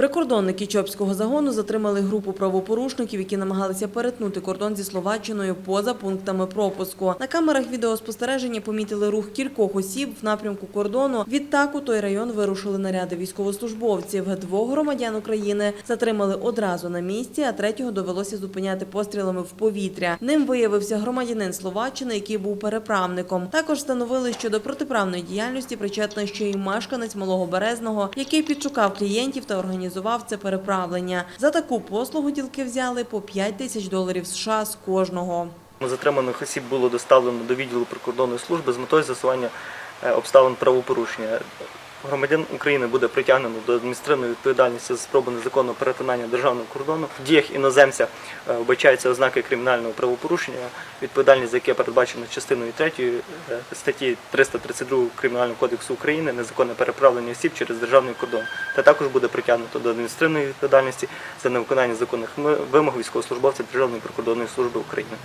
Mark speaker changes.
Speaker 1: Прикордонники Чопського загону затримали групу правопорушників, які намагалися перетнути кордон зі Словаччиною поза пунктами пропуску. На камерах відеоспостереження помітили рух кількох осіб в напрямку кордону. Відтак у той район вирушили наряди військовослужбовців. Двох громадян України затримали одразу на місці, а третього довелося зупиняти пострілами в повітря. Ним виявився громадянин Словаччини, який був переправником. Також встановили, що до протиправної діяльності причетний ще й мешканець Малого Березного, який підшукав клієнтів та організував це переправлення. За таку послугу ділки взяли по 5 тисяч доларів США з кожного.
Speaker 2: Затриманих осіб було доставлено до відділу прикордонної служби з метою з'ясування е, обставин правопорушення. Громадян України буде притягнено до адміністративної відповідальності за спробу незаконного перетинання державного кордону. В діях іноземця е, вбачаються ознаки кримінального правопорушення, відповідальність за яке передбачена частиною 3 статті 332 Кримінального кодексу України незаконне переправлення осіб через державний кордон. Та також буде притягнуто до адміністративної відповідальності за невиконання законних вимог військовослужбовця Державної прикордонної служби України.